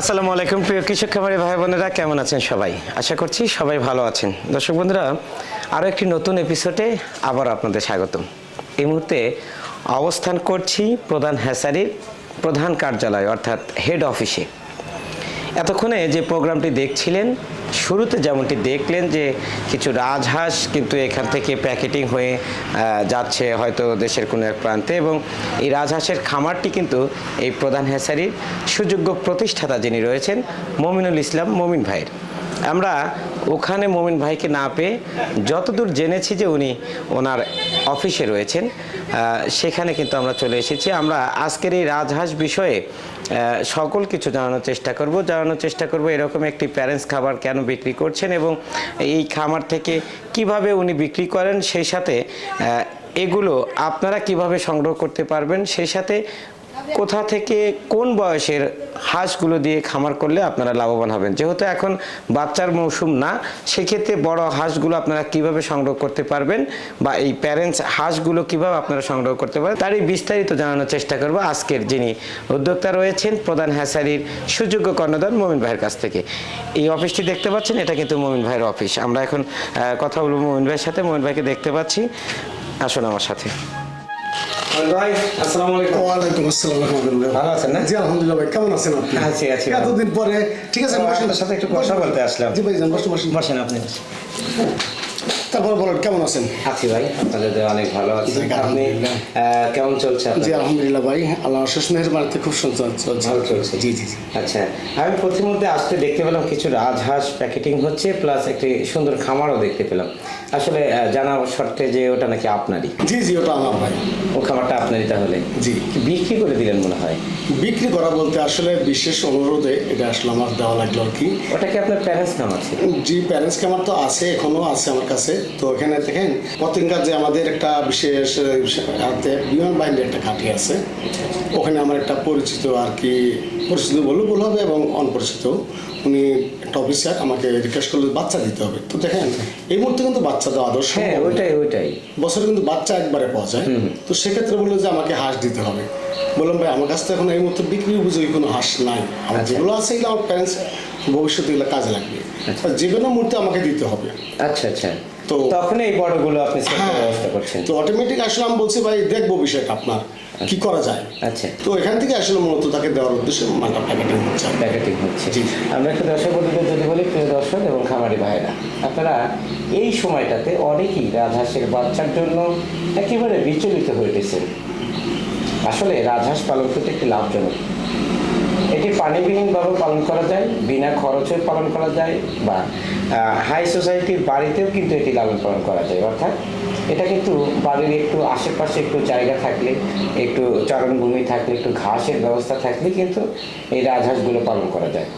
আসসালামু আলাইকুম, প্রিয় কৃষক খামারি ভাই বোনেরা, কেমন আছেন সবাই? আশা করছি সবাই ভালো আছেন। দর্শক বন্ধুরা, আরও একটি নতুন এপিসোডে আবার আপনাদের স্বাগতম। এই মুহূর্তে অবস্থান করছি প্রধান হ্যাসারির প্রধান কার্যালয়, অর্থাৎ হেড অফিসে এতক্ষণে যে প্রোগ্রামটি দেখছিলেন, শুরুতে যেমনটি দেখলেন যে কিছু রাজহাঁস কিন্তু এখান থেকে প্যাকেটিং হয়ে যাচ্ছে হয়তো দেশের কোনো এক প্রান্তে এবং এই রাজহাঁসের খামারটি কিন্তু এই প্রধান হ্যাসারির সুযোগ্য প্রতিষ্ঠাতা যিনি রয়েছেন, মমিনুল ইসলাম মমিন ভাইয়ের। আমরা ওখানে মমিন ভাইকে না পেয়ে যতদূর জেনেছি যে উনি ওনার অফিসে রয়েছেন সেখানে কিন্তু আমরা চলে এসেছি। আমরা আজকের এই রাজহাঁস বিষয়ে সকল কিছু জানানোর চেষ্টা করব। জানানোর চেষ্টা করব এরকম একটি প্যারেন্টস খাবার কেন বিক্রি করছেন এবং এই খামার থেকে কীভাবে উনি বিক্রি করেন, সেই সাথে এগুলো আপনারা কীভাবে সংগ্রহ করতে পারবেন, সেই সাথে কোথা থেকে কোন বয়সের হাঁসগুলো দিয়ে খামার করলে আপনারা লাভবান হবেন? যেহেতু এখন বাচ্চার মৌসুম না, সেক্ষেত্রে বড় হাঁসগুলো আপনারা কীভাবে সংগ্রহ করতে পারবেন বা এই প্যারেন্টস হাঁসগুলো কীভাবে আপনারা সংগ্রহ করতে পারবেন, তারই বিস্তারিত জানানোর চেষ্টা করব আজকের যিনি উদ্যোক্তা রয়েছেন প্রধান হ্যাসারির সুযোগ্য কর্ণধার মমিন ভাইয়ের কাছ থেকে। এই অফিসটি দেখতে পাচ্ছেন, এটা কিন্তু মমিন ভাইয়ের অফিস। আমরা এখন কথা বলব মমিন ভাইয়ের সাথে। মমিন ভাইকে দেখতে পাচ্ছি। আসুন আমার সাথে। ভাই? আসসালামু আলাইকুম। ওয়ালাইকুম আসসালাম ভালো আছেন না? জি আলহামদুলিল্লাহ ভাই কেমন আছেন আপনি? আছি, আছি। এতদিন পরে ঠিক আছে আপনার সাথে একটু কথা বলতে আসলাম। জি ভাই যান বসুন। বসেন আপনি তারপর বলেন কেমন আছেন? আছি ভাই আপনাদের অনেক ভালো আছি। আপনি কেমন চলছে? জি আলহামদুলিল্লাহ ভাই আল্লাহ শেষ মেহরবানিতে খুব সুন্দর চলছে। ভালো চলছে? জি জি আচ্ছা আমি প্রতিমধ্যে আসতে দেখতে পেলাম কিছু রাজহাঁস প্যাকেটিং হচ্ছে প্লাস একটি সুন্দর খামারও দেখতে পেলাম। আসলে জানা শর্তে যে ওটা নাকি আপনারই। জি জি ওটা আমার ভাই। ও খামারটা আপনারই তাহলে? জি। বিক্রি করে দিলেন মনে হয়? বিক্রি করা বলতে আসলে বিশেষ অনুরোধে এটা আসলে আমার দেওয়া লাগল আর কি। ওটা কি আপনার প্যারেন্টস নাম আছে জি প্যারেন্টস ক্যামার তো আছে এখনও আছে আমার কাছে। তো এখানে দেখেন পতেঙ্গা যে আমাদের একটা বিশেষ হাতে বিমান বাহিনীর একটা ঘাঁটি আছে। ওখানে আমার একটা পরিচিত আর কি পরিচিত বললেও ভুল হবে এবং অনপরিচিত উনি একটা অফিসার আমাকে রিকোয়েস্ট করলে বাচ্চা দিতে হবে। তো দেখেন এই মুহূর্তে কিন্তু বাচ্চা দেওয়া আদর্শ হ্যাঁ ওইটাই ওইটাই। বছরে কিন্তু বাচ্চা একবারে পাওয়া যায়। তো সেক্ষেত্রে বলল যে আমাকে হাঁস দিতে হবে। বললাম ভাই আমার কাছে তো এখন এই মুহূর্তে বিক্রি উপযোগী কোনো হাঁস নাই। আমার আচ্ছা। যেগুলো আছে এগুলো আমার প্যারেন্টস ভবিষ্যতে এগুলো কাজে লাগবে। যে কোনো মুহূর্তে আমাকে দিতে হবে। আচ্ছা আচ্ছা। তো তখন এই বড়গুলো আপনি হ্যাঁ। ব্যবস্থা করছেন। তো অটোমেটিক আসলে আমি বলছি ভাই দেখব বিষয়টা আপনার কি করা যায়? আচ্ছা। তো এখান থেকে আসলে মূলত তাকে দেওয়ার উদ্দেশ্যে মালটা প্যাকেটিং হচ্ছে। প্যাকেটিং হচ্ছে। জি। আমরা একটু দর্শক বন্ধুদের যদি বলি প্রিয় দর্শক এবং খামারি ভাইরা আপনারা এই সময়টাতে অনেকেই রাজহাঁসের বাচ্চার জন্য একেবারে বিচলিত হয়ে উঠেছেন আসলে রাজহাঁস পালন করতে একটি লাভজনক। এটি পানিবিহীনভাবে পালন করা যায় বিনা খরচে পালন করা যায় বা হাই সোসাইটির বাড়িতেও কিন্তু এটি লালন পালন করা যায়। অর্থাৎ এটা কিন্তু বাড়ির একটু আশেপাশে একটু জায়গা থাকলে, একটু চারণভূমি থাকলে, একটু ঘাসের ব্যবস্থা থাকলে কিন্তু এই রাজহাঁসগুলো পালন করা যায়।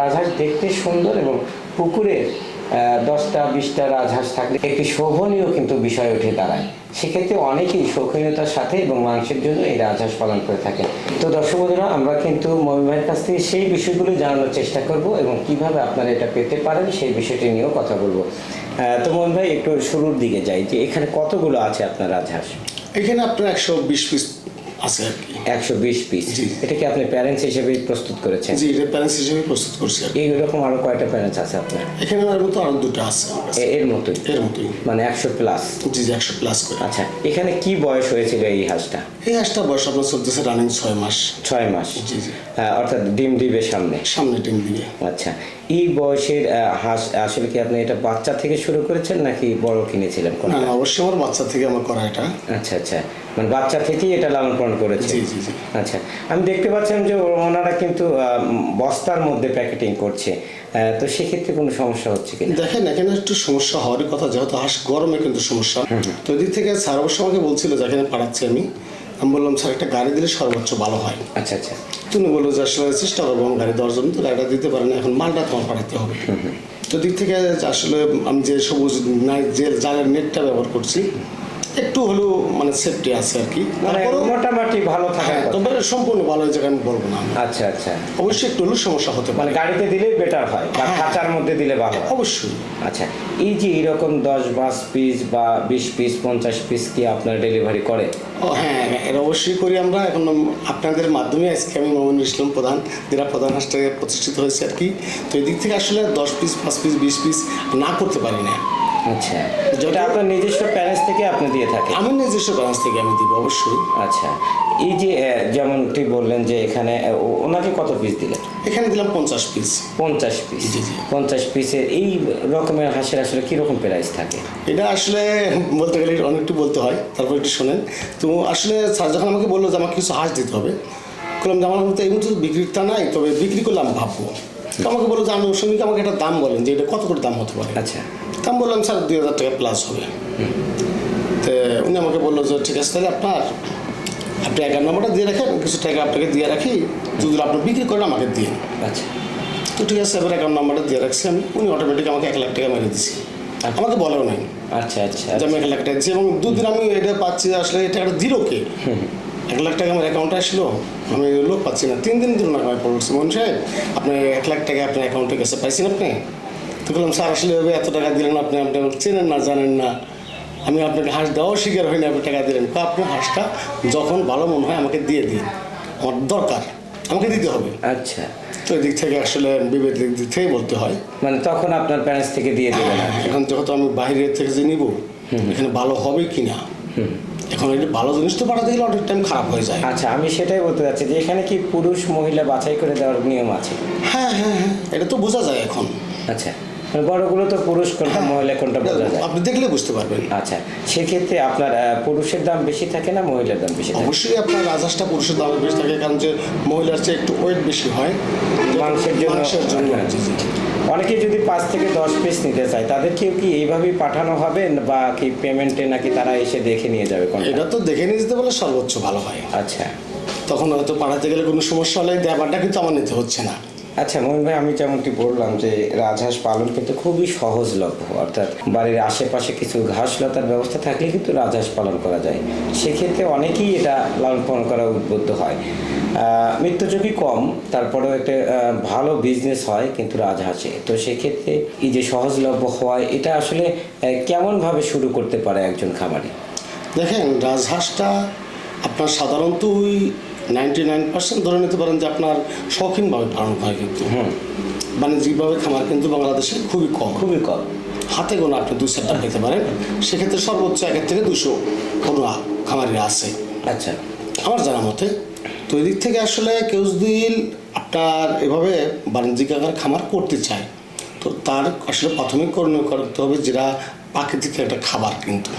রাজহাঁস দেখতে সুন্দর এবং পুকুরে দশটা, বিশটা রাজহাঁস থাকলে একটি শোভনীয় কিন্তু বিষয় উঠে দাঁড়ায়। সেক্ষেত্রে অনেকেই শৌখিনতার সাথে এবং মাংসের জন্য এই রাজহাঁস পালন করে থাকে তো দর্শক বন্ধুরা, আমরা কিন্তু মমি ভাইয়ের কাছ থেকে সেই বিষয়গুলো জানানোর চেষ্টা করব এবং কীভাবে আপনারা এটা পেতে পারেন সেই বিষয়টি নিয়েও কথা বলব। তো মমি ভাই, একটু শুরুর দিকে যাই যে এখানে কতগুলো আছে আপনার রাজহাঁস? এখানে আপনার একশো বিশ পিস আছে আর কি। একশো বিশ পিস এটা কি আপনি প্যারেন্টস হিসেবে প্রস্তুত করেছেন। জি এটা প্যারেন্টস হিসেবে প্রস্তুত করছি আর। এইরকম আরও কয়টা প্যারেন্টস আছে আপনার? এখানে আমার মতো আরও দুটো আছে এর মতোই? এর মতোই। মানে একশো প্লাস জি জি একশো প্লাস করে। আচ্ছা এখানে কি বয়স হয়েছিল এই হাঁসটা? এই হাঁসটা বয়স আপনার চলতেছে রানিং ছয় মাস। ছয় মাস। জি জি। অর্থাৎ ডিম দিবে সামনে? সামনে টিম দিবে। আচ্ছা এই বয়সের হাঁস আসলে কি আপনি এটা বাচ্চা থেকে শুরু করেছেন নাকি বড় কিনেছিলেন কোন? না অবশ্যই আমার বাচ্চা থেকে আমার করা এটা। আচ্ছা আচ্ছা। মানে বাচ্চা থেকেই এটা লালন পালন করেছে জি, জি, জি। আচ্ছা। আমি দেখতে পাচ্ছিলাম যে ওনারা কিন্তু বস্তার মধ্যে প্যাকেটিং করছে। তো সেক্ষেত্রে কোনো সমস্যা হচ্ছে কিনা? দেখেন এখানে একটু সমস্যা হওয়ার কথা যেহেতু হাঁস গরমে কিন্তু সমস্যা। তো এদিক থেকে স্যার অবশ্য আমাকে বলছিল যেখানে পাঠাচ্ছি আমি। আমি বললাম স্যার একটা গাড়ি দিলে সর্বোচ্চ ভালো হয়। আচ্ছা আচ্ছা। তুমি বলল যে আসলে চেষ্টা করব আমার গাড়ি দশজন তো গাড়িটা দিতে পারেন এখন মালটা তোমার পাঠাতে হবে। তো দিক থেকে আসলে আমি যে সবুজ না যে জালের নেটটা ব্যবহার করছি একটু হলেও মানে সেফটি আছে আর কি। মানে মোটামুটি ভালো থাকে হ্যাঁ তবে সম্পূর্ণ ভালো হয়েছে আমি বলব না। আচ্ছা আচ্ছা। অবশ্যই একটু হলেও সমস্যা হতে মানে পারে গাড়িতে দিলেই বেটার হয় বা হ্যাঁ। খাঁচার মধ্যে দিলে ভালো অবশ্যই। আচ্ছা এই যে এরকম দশ পাঁচ পিস বা বিশ পিস পঞ্চাশ পিস কি আপনার ডেলিভারি করে? ও হ্যাঁ এটা অবশ্যই করি আমরা। এখন আপনাদের মাধ্যমে আজকে আমি মোহাম্মদ ইসলাম প্রধান যারা প্রধান হাসপাতালে প্রতিষ্ঠিত হয়েছে আর কি। তো এদিক থেকে আসলে দশ পিস পাঁচ পিস বিশ পিস না করতে পারি না। আচ্ছা। যেটা আপনার নিজস্ব প্যারেন্টস থেকে আপনি দিয়ে থাকেন। আমি নিজস্ব ব্রাঞ্চ থেকে আমি দিব অবশ্যই। আচ্ছা। এই যে আহ, যেমনটি বললেন যে এখানে ওনাকে কত পিস দিলেন? এখানে দিলাম পঞ্চাশ পিস পঞ্চাশ পিস। পঞ্চাশ পিসের এই রকমের হাঁসের আসলে কীরকম প্রাইস থাকে? এটা আসলে বলতে গেলে অনেকটু বলতে হয় তারপর একটু শোনেন। তো আসলে স্যার যখন আমাকে বলল যে আমাকে কিছু হাঁস দিতে হবে বললাম যে আমার মধ্যে এই মুহূর্তে বিক্রিটা নাই তবে বিক্রি করলে আমি ভাববো। তো আমাকে বলল যে আনুষঙ্গিক আমাকে একটা দাম বলেন যে এটা কত করে দাম হতে পারে? আচ্ছা। দাম বললাম স্যার দুই হাজার টাকা প্লাস হবে। তো উনি আমাকে বলল যে ঠিক আছে তাহলে আপনার আপনি একার নম্বরটা দিয়ে রাখেন কিছু টাকা আপনাকে দিয়ে রাখি। যদি আপনি বিক্রি করেন আমাকে দিন আচ্ছা। তো ঠিক আছে এবার অ্যাকাউন্ট নাম্বারটা দিয়ে রাখছি আমি। উনি অটোমেটিক আমাকে এক লাখ টাকা মেরে দিছি আমাকে বলেও নাই। আচ্ছা আচ্ছা আমি এক লাখ টাকা দিচ্ছি এবং দুদিন আমি এটা পাচ্ছি আসলে এই টাকাটা দিল কে? এক লাখ টাকা আমার অ্যাকাউন্টে আসলো আমি লোক পাচ্ছি না। তিন দিন দিন না আমি পড়ছি মন সাহেব আপনি এক লাখ টাকা আপনার অ্যাকাউন্টে গেছে পাইছেন আপনি? তো বললাম স্যার আসলে এভাবে এত টাকা দিলেন আপনি আপনি আমাকে চেনেন না জানেন না। আমি আপনাকে হাঁস দেওয়াও শিকার হয়নি আপনি টাকা দিলেন তো আপনি হাঁসটা যখন ভালো মনে হয় আমাকে দিয়ে দিন। আমার দরকার আমাকে দিতে হবে। আচ্ছা। তো এদিক থেকে আসলে বিবেকের দিক দিক থেকেই বলতে হয়। মানে তখন আপনার প্যারেন্টস থেকে দিয়ে দেবেন আর কি। এখন যেহেতু আমি বাইরে থেকে যে নিব এখানে ভালো হবে কি না? এখন এটা ভালো জিনিস তো পাঠাতে গেলে অনেক টাইম খারাপ হয়ে যায়। আচ্ছা আমি সেটাই বলতে চাচ্ছি যে এখানে কি পুরুষ মহিলা বাছাই করে দেওয়ার নিয়ম আছে? হ্যাঁ হ্যাঁ হ্যাঁ এটা তো বোঝা যায় এখন। আচ্ছা। বড়গুলো তো পুরুষ কোনটা মহিলা কোনটা বোঝা যায়? আপনি দেখলে বুঝতে পারবেন। আচ্ছা সেক্ষেত্রে আপনার পুরুষের দাম বেশি থাকে না মহিলার দাম বেশি থাকে? অবশ্যই আপনার রাজহাঁসটা পুরুষের দাম বেশি থাকে কারণ যে মহিলার চেয়ে একটু ওয়েট বেশি হয়। মাংসের জন্য মাংসের জন্য হ্যাঁ। অনেকে যদি পাঁচ থেকে দশ পিস নিতে চায় তাদেরকেও কি এইভাবেই পাঠানো হবে বা কি পেমেন্টে নাকি তারা এসে দেখে নিয়ে যাবে এটা তো দেখে নিয়ে যেতে বলে সর্বোচ্চ ভালো হয়। আচ্ছা। তখন হয়তো পাঠাতে গেলে কোনো সমস্যা হলে ব্যাপারটা কিন্তু আমার নিতে হচ্ছে না। আচ্ছা মোহন ভাই আমি যেমনটি বললাম যে রাজহাঁস পালন কিন্তু খুবই সহজলভ্য অর্থাৎ বাড়ির আশেপাশে কিছু ঘাস লতার ব্যবস্থা থাকলে কিন্তু রাজহাঁস পালন করা যায়। সেক্ষেত্রে অনেকেই এটা লালন পালন করা উদ্বুদ্ধ হয়। আহ, মৃত্যু ঝুঁকি কম তারপরেও একটা ভালো বিজনেস হয় কিন্তু রাজহাঁসে। তো সেক্ষেত্রে এই যে সহজলভ্য হয় এটা আসলে কেমনভাবে শুরু করতে পারে একজন খামারি? দেখেন রাজহাঁসটা আপনার সাধারণত ওই নাইনটি নাইন পার্সেন্ট ধরে নিতে পারেন যে আপনার শৌখিনভাবে পালন হয় কিন্তু। হুম। বাণিজ্যিকভাবে খামার কিন্তু বাংলাদেশে খুবই কম। খুবই কম। হাতে গোনা আপনি দুই চারটা পেতে পারেন। সেক্ষেত্রে সর্বোচ্চ একের থেকে দুশো কোনো খামারিরা আছে। আচ্ছা। আমার জানা মতে তো এদিক থেকে আসলে কেউ যদি আপনার এভাবে বাণিজ্যিক আকার খামার করতে চায় তো তার আসলে প্রাথমিক করণীয় করতে হবে যেটা প্রাকৃতিক একটা খাবার কিন্তু।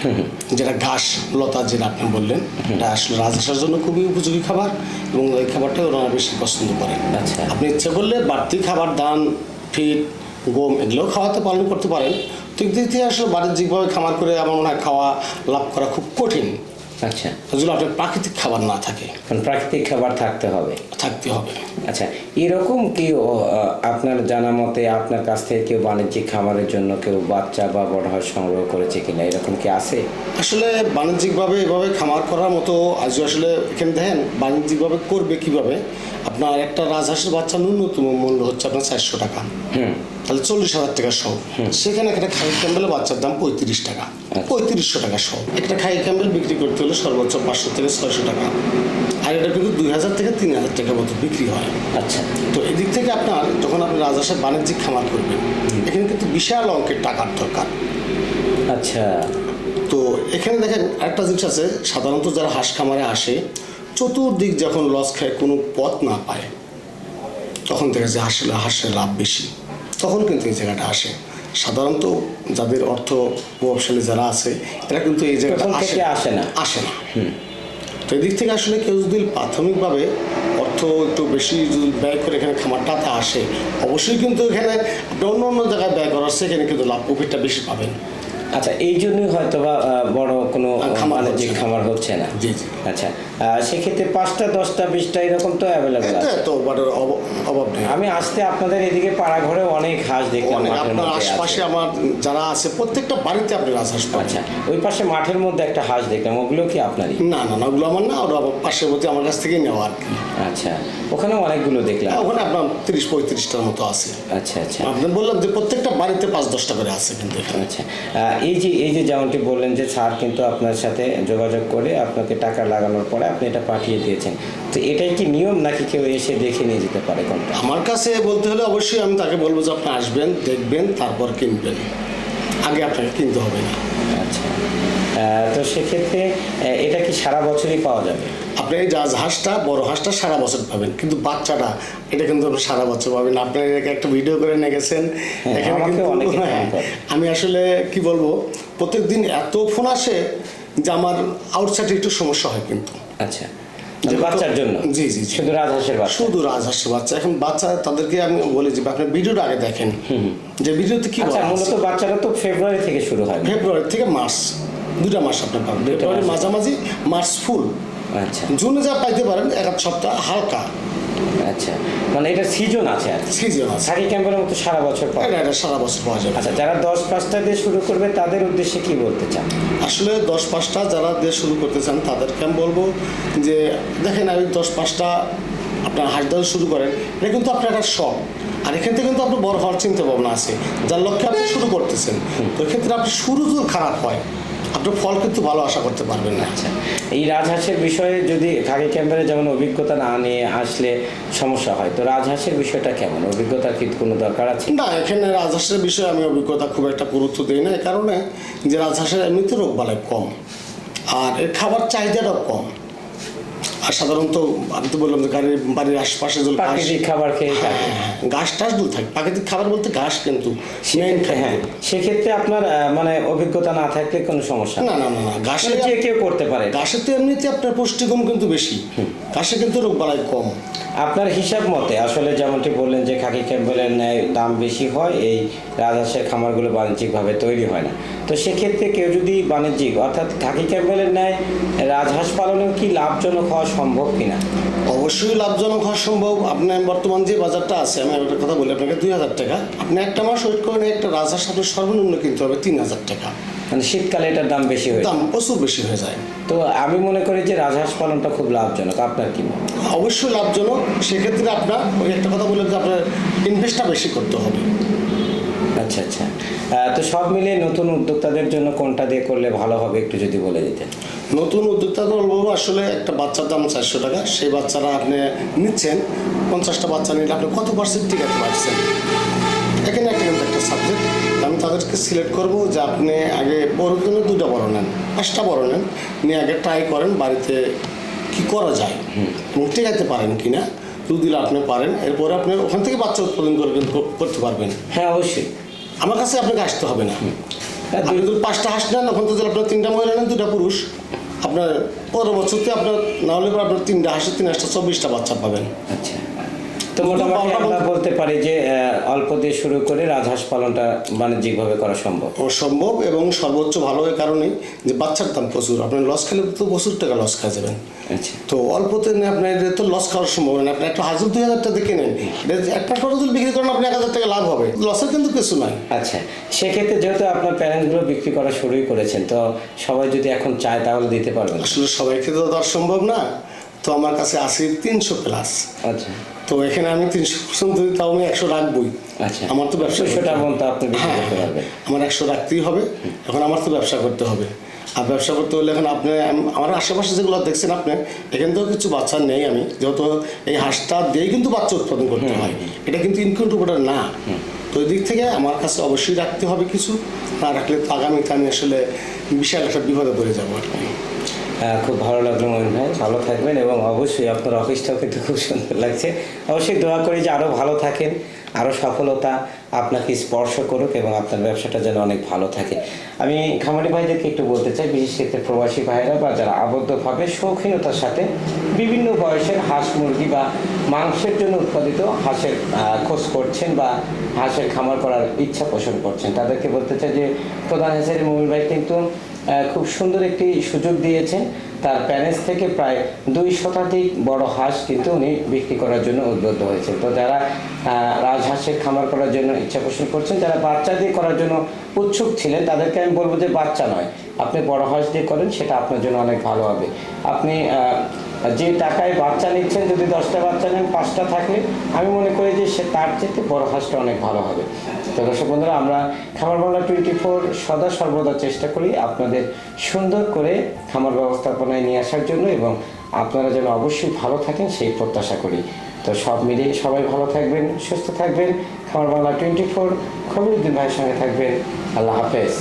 যেটা ঘাস লতা যেটা আপনি বললেন এটা আসলে রাজহাঁসের জন্য খুবই উপযোগী খাবার এবং এই খাবারটা ওনারা বেশি পছন্দ করেন। আচ্ছা। আপনি ইচ্ছে করলে বাড়তি খাবার ধান ফিট গম এগুলোও খাওয়াতে পালন করতে পারেন। তো দিক থেকে আসলে বাণিজ্যিকভাবে খামার করে আমার মনে হয় খাওয়া লাভ করা খুব কঠিন। আচ্ছা যদি আপনার প্রাকৃতিক খাবার না থাকে? কারণ প্রাকৃতিক খাবার থাকতে হবে। থাকতে হবে। আচ্ছা এরকম কি আপনার জানা মতে আপনার কাছ থেকে কেউ বাণিজ্যিক খামারের জন্য কেউ বাচ্চা বা বড় হাঁস সংগ্রহ করেছে কিনা? এরকম কি আছে? আসলে বাণিজ্যিকভাবে এভাবে খামার করার মতো আজ আসলে এখানে দেখেন বাণিজ্যিকভাবে করবে কীভাবে? আপনার একটা রাজহাঁসের বাচ্চা ন্যূনতম মূল্য হচ্ছে আপনার চারশো টাকা। হুম। তাহলে চল্লিশ হাজার টাকা সহ সেখানে একটা খাই ক্যাম্বেলের বাচ্চার দাম পঁয়ত্রিশ টাকা। পঁয়ত্রিশশো টাকা সহ একটা খাই ক্যাম্বেল বিক্রি করতে হলে সর্বোচ্চ পাঁচশো থেকে ছয়শো টাকা। আর এটা কিন্তু দুই হাজার থেকে তিন হাজার টাকার মতো বিক্রি হয়। আচ্ছা। তো এদিক থেকে আপনার যখন আপনি রাজহাঁসের বাণিজ্যিক খামার করবেন এখানে কিন্তু বিশাল অঙ্কের টাকার দরকার। আচ্ছা। তো এখানে দেখেন একটা জিনিস আছে সাধারণত যারা হাঁস খামারে আসে চতুর্দিক যখন লস খায় কোনো পথ না পায় তখন দেখা যে আসলে হাঁসের লাভ বেশি। তখন কিন্তু এই জায়গাটা আসে। সাধারণত যাদের অর্থ প্রভাবশালী যারা আছে এরা কিন্তু এই জায়গাটা আসে না। আসে না। তো এদিক থেকে আসলে কেউ যদি প্রাথমিকভাবে অর্থ একটু বেশি যদি ব্যয় করে এখানে খামারটাতে আসে অবশ্যই কিন্তু এখানে আপনি অন্য অন্য জায়গায় ব্যয় করার সেখানে কিন্তু লাভ প্রফিটটা বেশি পাবেন। আচ্ছা এই জন্যই হয়তো বা বড় কোনো বাণিজ্যিক হচ্ছে না। খামার হচ্ছে না। জি জি। আচ্ছা সেক্ষেত্রে পাঁচটা দশটা বিশটা এরকম তো অ্যাভেলেবেল আছে। তো বাটের অভাব নেই। আমি আসতে আপনাদের এদিকে পাড়া ঘরে অনেক হাঁস দেখলাম আপনার আশপাশে আমার যারা আছে প্রত্যেকটা বাড়িতে আপনি আচ্ছা ওই পাশে মাঠের মধ্যে একটা হাঁস দেখলাম ওগুলো কি আপনারই? না না না ওগুলো আমার না ওরা পাশের প্রতি আমার কাছ থেকেই নেওয়া আর কি। আচ্ছা ওখানে অনেকগুলো দেখলাম। ওখানে আপনার তিরিশ পঁয়ত্রিশটার মতো আছে। আচ্ছা আচ্ছা। আপনি বললাম যে প্রত্যেকটা বাড়িতে পাঁচ দশটা করে আছে কিন্তু আচ্ছা এই যে এই যে যেমনটি বললেন যে স্যার কিন্তু আপনার সাথে যোগাযোগ করে আপনাকে টাকা লাগানোর পরে আপনি এটা পাঠিয়ে দিয়েছেন। তো এটাই কি নিয়ম নাকি কেউ এসে দেখে নিয়ে যেতে পারে কোনটা? আমার কাছে বলতে হলে অবশ্যই আমি তাকে বলব যে আপনি আসবেন দেখবেন তারপর কিনবেন। আগে আপনাকে কিনতে হবে না। আচ্ছা। তো সেক্ষেত্রে এটা কি সারা বছরই পাওয়া যাবে? আপনি এই জাহাজ হাঁসটা বড় হাঁসটা সারা বছর পাবেন। কিন্তু বাচ্চাটা এটা কিন্তু আপনি সারা বছর পাবেন। আপনি এটাকে একটা ভিডিও করে নিয়ে গেছেন হ্যাঁ, এখানে কিন্তু হ্যাঁ, আমি আসলে কি বলব প্রত্যেকদিন এত ফোন আসে যে আমার আউটসাইডে একটু সমস্যা হয় কিন্তু। আচ্ছা। যে বাচ্চার জন্য? জি, জি। শুধু রাজহাঁসের বাচ্চা? শুধু রাজহাঁসের বাচ্চা। এখন বাচ্চা তাদেরকে আমি বলি যে আপনি ভিডিওটা আগে দেখেন। যে ভিডিওতে কি আচ্ছা বলা? মূলত বাচ্চারা তো ফেব্রুয়ারি থেকে শুরু হয়। ফেব্রুয়ারি থেকে মার্চ দুটা মাস আপনার পাবেন। মাঝামাঝি মার্চ ফুল। আচ্ছা। জুনে যা পাইতে পারেন এক আধ সপ্তাহ হালকা। আচ্ছা। মানে এটা সিজন আছে আর সিজন আছে। সাকি ক্যাম্পের মতো সারা বছর পাবে এটা এটা সারা বছর পাওয়া যাবে আচ্ছা যারা দশ পাঁচটা দিয়ে শুরু করবে তাদের উদ্দেশ্যে কি বলতে চান? আসলে দশ পাঁচটা যারা দিয়ে শুরু করতে চান তাদেরকে আমি বলব যে দেখেন আমি দশ পাঁচটা আপনার হাঁস দেওয়া শুরু করেন এটা কিন্তু আপনার একটা শখ। আর এখান থেকে কিন্তু আপনার বড় হওয়ার চিন্তা ভাবনা আছে। যার লক্ষ্যে আপনি শুরু করতেছেন। তো এক্ষেত্রে আপনার শুরু যদি খারাপ হয়। আপনার ফল কিন্তু ভালো আশা করতে পারবেন না। আচ্ছা এই রাজহাঁসের বিষয়ে যদি আগে ক্যাম্পের যেমন অভিজ্ঞতা না নিয়ে আসলে সমস্যা হয় তো রাজহাঁসের বিষয়টা কেমন? অভিজ্ঞতার কি কোনো দরকার আছে? না এখানে রাজহাঁসের বিষয়ে আমি অভিজ্ঞতা খুব একটা গুরুত্ব দিই না এ কারণে যে রাজহাঁসের এমনিতে রোগ বালাই কম আর এর খাবার চাহিদাটাও কম। আর সাধারণত আমি তো বললাম যে গাড়ির বাড়ির আশপাশে যদি প্রাকৃতিক খাবার খেয়ে থাকে। ঘাস টাস দুল থাকে। প্রাকৃতিক খাবার বলতে ঘাস কিন্তু মেন হ্যাঁ সেক্ষেত্রে আপনার মানে অভিজ্ঞতা না থাকলে কোনো সমস্যা না। না না না ঘাসে মানে যে কেউ করতে পারে। ঘাসে তো এমনিতে আপনার পুষ্টিগুণ কিন্তু বেশি। ঘাসে কিন্তু রোগ বালাই কম। আপনার হিসাব মতে আসলে যেমনটি বললেন যে খাকি ক্যাম্পেলের ন্যায় দাম বেশি হয় এই রাজহাঁসের খামারগুলো বাণিজ্যিকভাবে তৈরি হয় না। তো সেক্ষেত্রে কেউ যদি বাণিজ্যিক অর্থাৎ খাকি ক্যাম্পেলের ন্যায় রাজহাঁস পালনেও কি লাভজনক হওয়া সম্ভব কিনা? অবশ্যই লাভজনক হওয়া সম্ভব। আপনার বর্তমান যে বাজারটা আছে আমি একটা কথা বলি আপনাকে দুই হাজার টাকা। আপনি একটা মাস ওয়েট করেন একটা রাজহাঁস আপনার সর্বনিম্ন কিনতে হবে তিন হাজার টাকা। মানে শীতকালে এটার দাম বেশি হয়ে। দাম প্রচুর বেশি হয়ে যায়। তো আমি মনে করি যে রাজহাঁস পালনটা খুব লাভজনক। আপনার কি অবশ্যই লাভজনক। সেক্ষেত্রে আপনার ওই একটা কথা বললেন যে আপনার ইনভেস্টটা বেশি করতে হবে। আচ্ছা আচ্ছা। তো সব মিলিয়ে নতুন উদ্যোক্তাদের জন্য কোনটা দিয়ে করলে ভালো হবে একটু যদি বলে দিতেন? নতুন উদ্যোক্তা বলব আসলে একটা বাচ্চার দাম চারশো টাকা। সেই বাচ্চারা আপনি নিচ্ছেন পঞ্চাশটা বাচ্চা নিলে আপনি কত পার্সেন্ট টিকাতে পারছেন এখানে একটা কিন্তু একটা সাবজেক্ট আমি তাদেরকে সিলেক্ট করব যে আপনি আগে বড় জন্য দুটো বড় নেন পাঁচটা বড় নেন নিয়ে আগে ট্রাই করেন বাড়িতে কি করা যায়। এবং টিকাতে পারেন কি না যদি আপনি পারেন এরপরে আপনি ওখান থেকে বাচ্চা উৎপাদন করে কিন্তু করতে পারবেন। হ্যাঁ অবশ্যই। আমার কাছে আপনাকে আসতে হবে না। হ্যাঁ, আপনি যদি পাঁচটা হাঁস নেন ওখান থেকে আপনার তিনটা মহিলা নেন দুটা পুরুষ। আপনার পরের বছরতে আপনার না হলে আপনার তিনটা হাঁসের তিন হাঁসটা চব্বিশটা বাচ্চা পাবেন। আচ্ছা। তো মোটামুটি আমরা বলতে পারি যে অল্প দিয়ে শুরু করে রাজহাঁস পালনটা বাণিজ্যিকভাবে করা সম্ভব। সম্ভব এবং সর্বোচ্চ ভালো এই কারণেই যে বাচ্চার দাম প্রচুর। আপনি লস খেলে তো প্রচুর টাকা লস খাওয়া যাবেন আচ্ছা। তো অল্পতে নিয়ে আপনার তো লস খাওয়ার সম্ভব না আপনি একটা হাজার দুই হাজার টাকা দেখে নেন এটা এক মাস পরে যদি বিক্রি করেন আপনি এক হাজার টাকা লাভ হবে। লসের কিন্তু কিছু নাই। আচ্ছা সেক্ষেত্রে যেহেতু আপনার প্যারেন্টসগুলো বিক্রি করা শুরুই করেছেন তো সবাই যদি এখন চায় তাহলে দিতে পারবেন। আসলে সবাইকে তো দেওয়া সম্ভব না। তো আমার কাছে আছে তিনশো প্লাস আচ্ছা। তো এখানে আমি তিনশো পর্যন্ত দিই, তাও আমি একশো রাখবই। আচ্ছা। আমার তো ব্যবসা সেটা। মতো আপনি বিক্রি হ্যাঁ, করতে পারবেন। আমার একশো রাখতেই হবে। এখন আমার তো ব্যবসা করতে হবে। আর ব্যবসা করতে হলে এখন আপনি আমার আশেপাশে যেগুলো দেখছেন আপনি এখান থেকেও কিছু বাচ্চা নেই আমি। যেহেতু এই হাঁসটা দিয়েই কিন্তু বাচ্চা উৎপাদন করতে হয়। এটা কিন্তু ইনকাম ইনকিউবেটর না। তো ওই দিক থেকে আমার কাছে অবশ্যই রাখতে হবে কিছু। না রাখলে তো আগামীতে আমি আসলে বিশাল একটা বিপদে পড়ে যাব আর কি। খুব ভালো লাগল মমিন ভাই। ভালো থাকবেন এবং অবশ্যই আপনার অফিসটাও কিন্তু খুব সুন্দর লাগছে। অবশ্যই দোয়া করি যে আরও ভালো থাকেন আরও সফলতা আপনাকে স্পর্শ করুক এবং আপনার ব্যবসাটা যেন অনেক ভালো থাকে। আমি খামারি ভাইদেরকে একটু বলতে চাই, বিশেষ ক্ষেত্রে প্রবাসী ভাইরা বা যারা আবদ্ধভাবে শৌখিনতার সাথে বিভিন্ন বয়সের হাঁস মুরগি বা মাংসের জন্য উৎপাদিত হাঁসের খোঁজ করছেন বা হাঁসের খামার করার ইচ্ছা পোষণ করছেন। তাদেরকে বলতে চাই যে প্রধান হাঁসের মমিন ভাই কিন্তু খুব সুন্দর একটি সুযোগ দিয়েছেন তার প্যারেন্টস থেকে প্রায় দুই শতাধিক বড় হাঁস কিন্তু উনি বিক্রি করার জন্য উদ্বুদ্ধ হয়েছে তো যারা রাজহাঁসের খামার করার জন্য ইচ্ছা পোষণ করছেন, যারা বাচ্চা দিয়ে করার জন্য উৎসুক ছিলেন, তাদেরকে আমি বলব যে বাচ্চা নয়। আপনি বড় হাঁস দিয়ে করেন, সেটা আপনার জন্য অনেক ভালো হবে। আপনি যে টাকায় বাচ্চা নিচ্ছেন, যদি দশটা বাচ্চা নেন, পাঁচটা থাকলে, আমি মনে করি যে সে তার চেয়ে বড় হাঁসটা অনেক ভালো হবে। তো দর্শক বন্ধুরা, আমরা খামার বাংলা টোয়েন্টি ফোর সদা সর্বদা চেষ্টা করি আপনাদের সুন্দর করে খামার ব্যবস্থাপনায় নিয়ে আসার জন্য এবং আপনারা যেন অবশ্যই ভালো থাকেন সেই প্রত্যাশা করি। তো সব মিলিয়ে সবাই ভালো থাকবেন, সুস্থ থাকবেন। খামার বাংলা টোয়েন্টি ফোর খবরুদ্দিন ভাইয়ের সঙ্গে থাকবেন। আল্লাহ হাফেজ।